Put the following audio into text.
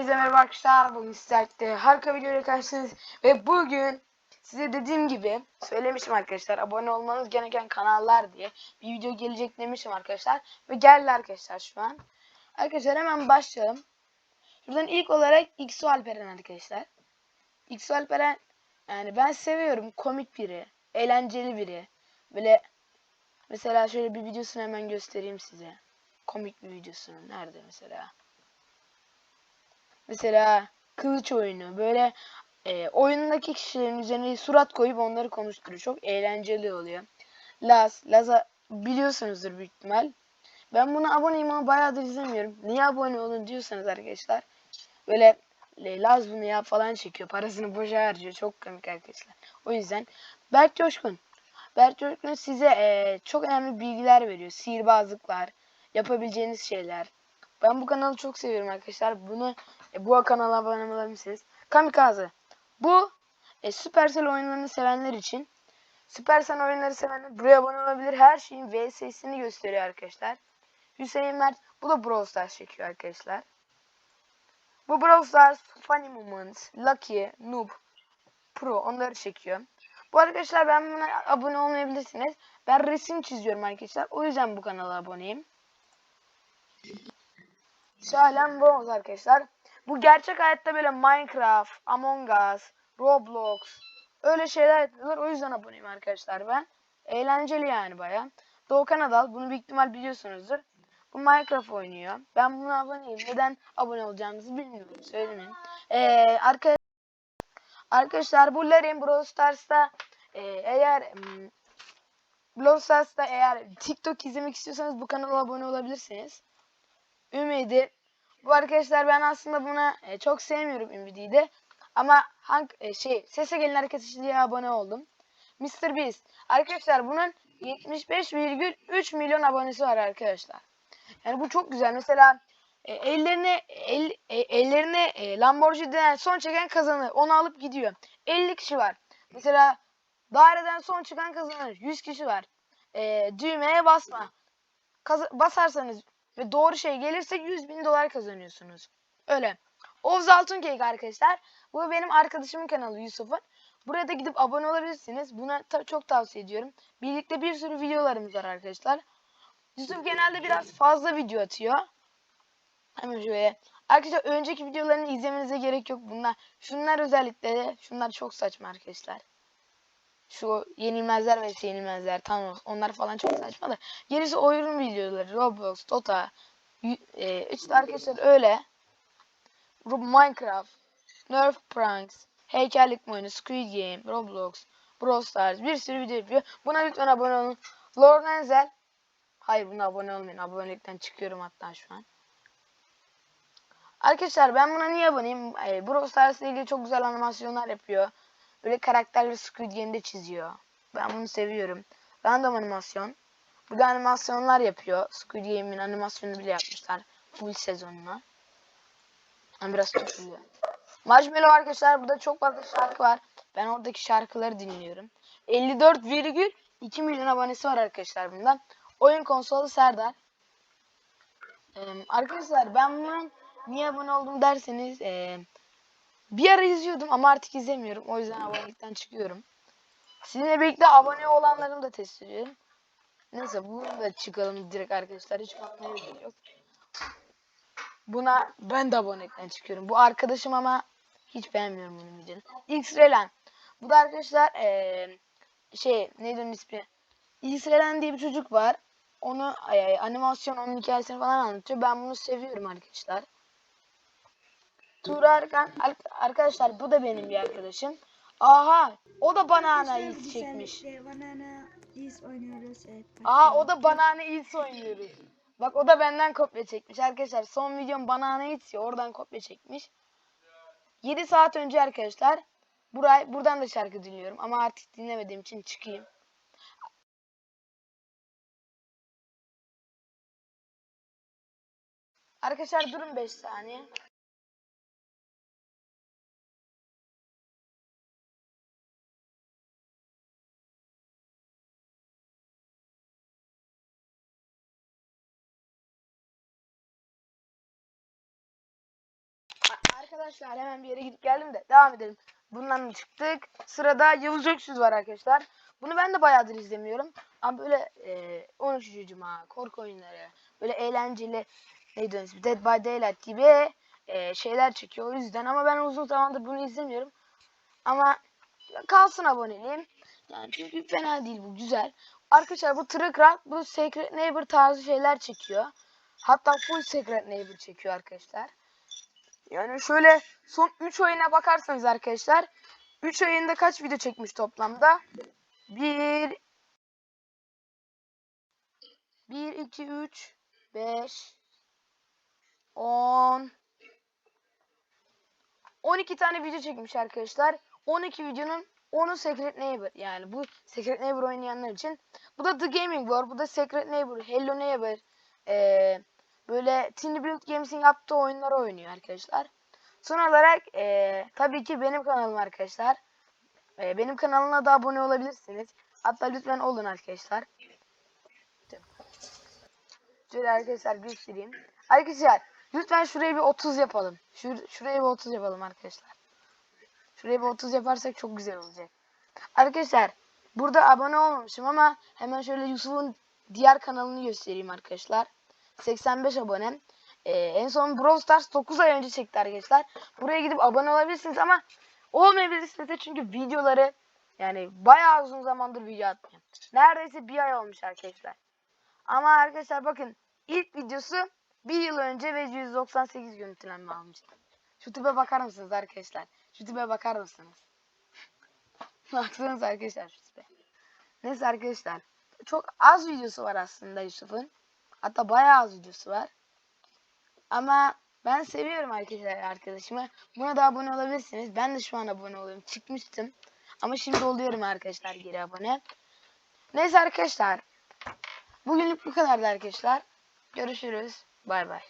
Hepinize merhaba arkadaşlar. Bugün sizlerle harika video ile karşınızdayız. Ve bugün size dediğim gibi söylemişim arkadaşlar. Abone olmanız gereken kanallar diye bir video gelecek demişim arkadaşlar. Ve geldi arkadaşlar şu an. Arkadaşlar hemen başlayalım. Şuradan ilk olarak XO Alperen arkadaşlar. XO Alperen yani ben seviyorum. Komik biri. Eğlenceli biri. Böyle mesela şöyle bir videosunu hemen göstereyim size. Komik bir videosunu. Nerede mesela? Mesela kılıç oyunu böyle e, oyundaki kişilerin üzerine surat koyup onları konuşturuyor. Çok eğlenceli oluyor. Laz, Laz'a biliyorsunuzdur büyük ihtimal. Ben buna aboneyim ama bayağıdır izlemiyorum. Niye abone olun diyorsanız arkadaşlar. Böyle Laz bunu ya falan çekiyor. Parasını boşa harcıyor. Çok komik arkadaşlar. O yüzden Berk Coşkun. Berk Coşkun size e, çok önemli bilgiler veriyor. Sihirbazlıklar, yapabileceğiniz şeyler. Ben bu kanalı çok seviyorum arkadaşlar. Bunu e, bu kanala abone olabilirsiniz. Kamikaze. Bu e, Supercell oyunlarını sevenler için. Supercell oyunları sevenler buraya abone olabilir. Her şeyin VS'sini gösteriyor arkadaşlar. Hüseyin Mert. Bu da Brawl Stars çekiyor arkadaşlar. Bu Brawl Stars, Funny Moments, Lucky, Noob, Pro onları çekiyor. Bu arkadaşlar ben buna abone olmayabilirsiniz. Ben resim çiziyorum arkadaşlar. O yüzden bu kanala aboneyim. Şahlen Bronz arkadaşlar. Bu gerçek hayatta böyle Minecraft, Among Us, Roblox öyle şeyler yapıyorlar. O yüzden aboneyim arkadaşlar ben. Eğlenceli yani baya. Doğukan Adal bunu büyük ihtimal biliyorsunuzdur. Bu Minecraft oynuyor. Ben buna aboneyim. Neden abone olacağınızı bilmiyorum. Söylemeyeyim. Ee, arka arkadaşlar bu Larin Brawl Stars'ta e, eğer m, Brawl Stars'ta eğer TikTok izlemek istiyorsanız bu kanala abone olabilirsiniz. Ümidi. Bu arkadaşlar ben aslında buna e, çok sevmiyorum Ümidi'yi de. Ama hangi e, şey sese gelin arkadaşlar diye abone oldum. Mr. Beast. Arkadaşlar bunun 75,3 milyon abonesi var arkadaşlar. Yani bu çok güzel. Mesela e, ellerine el, e, ellerine e, Lamborghini'den son çeken kazanır. Onu alıp gidiyor. 50 kişi var. Mesela daireden son çıkan kazanır. 100 kişi var. E, düğmeye basma. Kaz basarsanız ve doğru şey gelirse 100 bin dolar kazanıyorsunuz. Öyle. Oğuz Altunkeyik arkadaşlar. Bu benim arkadaşımın kanalı Yusuf'un. Buraya da gidip abone olabilirsiniz. Buna ta çok tavsiye ediyorum. Birlikte bir sürü videolarımız var arkadaşlar. Yusuf genelde biraz fazla video atıyor. Hemen şöyle. Arkadaşlar önceki videolarını izlemenize gerek yok. Bunlar şunlar özellikle de şunlar çok saçma arkadaşlar. Şu yenilmezler ve yenilmezler tamam onlar falan çok saçma da. Gerisi oyun videoları Roblox, Dota. E, işte arkadaşlar öyle. Minecraft, Nerf Pranks, heykellik oyunu, Squid Game, Roblox, Brawl Stars bir sürü video yapıyor. Buna lütfen abone olun. Lord Enzel. Hayır buna abone olmayın. Abonelikten çıkıyorum hatta şu an. Arkadaşlar ben buna niye aboneyim? E, Brawl Stars ile ilgili çok güzel animasyonlar yapıyor. Böyle karakterli Squid Game'de çiziyor. Ben bunu seviyorum. Random animasyon. Burada animasyonlar yapıyor. Squid Game'in animasyonunu bile yapmışlar. Full sezonuna. Yani biraz tutuluyor. Marshmallow arkadaşlar burada çok fazla şarkı var. Ben oradaki şarkıları dinliyorum. 54,2 milyon abonesi var arkadaşlar bundan. Oyun konsolu Serdar. Ee, arkadaşlar ben bunun niye abone oldum derseniz ee, bir ara izliyordum ama artık izlemiyorum. O yüzden abonelikten çıkıyorum. Sizinle birlikte abone olanlarımı da test ediyorum. Neyse bunu da çıkalım direkt arkadaşlar. Hiç bakmaya gerek yok. Buna ben de abonelikten çıkıyorum. Bu arkadaşım ama hiç beğenmiyorum bunun videonu. X-Relan. Bu da arkadaşlar ee, şey neydi onun ismi? X-Relan diye bir çocuk var. Onu e, animasyon onun hikayesini falan anlatıyor. Ben bunu seviyorum arkadaşlar. Tuğra Arkan arkadaşlar bu da benim bir arkadaşım. Aha o da banana iz çekmiş. Banana iz oynuyoruz. Evet. Aha o da banana iz oynuyoruz. Bak o da benden kopya çekmiş. Arkadaşlar son videom banana iz ya oradan kopya çekmiş. 7 saat önce arkadaşlar buraya buradan da şarkı dinliyorum ama artık dinlemediğim için çıkayım. Arkadaşlar durun 5 saniye. Arkadaşlar hemen bir yere gidip geldim de devam edelim. Bundan çıktık. Sırada Yavuz Öksüz var arkadaşlar. Bunu ben de bayağıdır izlemiyorum. Ama böyle e, 13. Cuma, korku oyunları, böyle eğlenceli neydi onun ismi? Dead by Daylight gibi e, şeyler çekiyor. O yüzden ama ben uzun zamandır bunu izlemiyorum. Ama kalsın aboneliğim. Yani çünkü fena değil bu güzel. Arkadaşlar bu Truck bu Secret Neighbor tarzı şeyler çekiyor. Hatta full Secret Neighbor çekiyor arkadaşlar. Yani şöyle son 3 oyuna bakarsanız arkadaşlar 3 ayında kaç video çekmiş toplamda? 1 1 2 3 5 10 12 tane video çekmiş arkadaşlar. 12 videonun 10'u Secret Neighbor. Yani bu Secret Neighbor oynayanlar için. Bu da The Gaming War. Bu da Secret Neighbor, Hello Neighbor. Ee, böyle Tiny Build Games'in yaptığı oyunları oynuyor arkadaşlar. Son olarak ee, tabii ki benim kanalım arkadaşlar. Ee, benim kanalıma da abone olabilirsiniz. Hatta lütfen olun arkadaşlar. Şöyle arkadaşlar göstereyim. Arkadaşlar lütfen şuraya bir 30 yapalım. Şur şuraya bir 30 yapalım arkadaşlar. Şuraya bir 30 yaparsak çok güzel olacak. Arkadaşlar burada abone olmamışım ama hemen şöyle Yusuf'un diğer kanalını göstereyim arkadaşlar. 85 abonem. Ee, en son Brawl Stars 9 ay önce çekti arkadaşlar. Buraya gidip abone olabilirsiniz ama olmayabilirsiniz de çünkü videoları yani bayağı uzun zamandır video atmıyorum. Neredeyse bir ay olmuş arkadaşlar. Ama arkadaşlar bakın ilk videosu bir yıl önce ve 198 görüntülenme almıştı. Şu tipe bakar mısınız arkadaşlar? Şu tipe bakar mısınız? Baksanız arkadaşlar şu tipe. Neyse arkadaşlar. Çok az videosu var aslında Yusuf'un. Hatta bayağı az videosu var. Ama ben seviyorum arkadaşlar arkadaşımı. Buna da abone olabilirsiniz. Ben de şu an abone oluyorum. Çıkmıştım. Ama şimdi oluyorum arkadaşlar geri abone. Neyse arkadaşlar. Bugünlük bu kadardı arkadaşlar. Görüşürüz. Bay bay.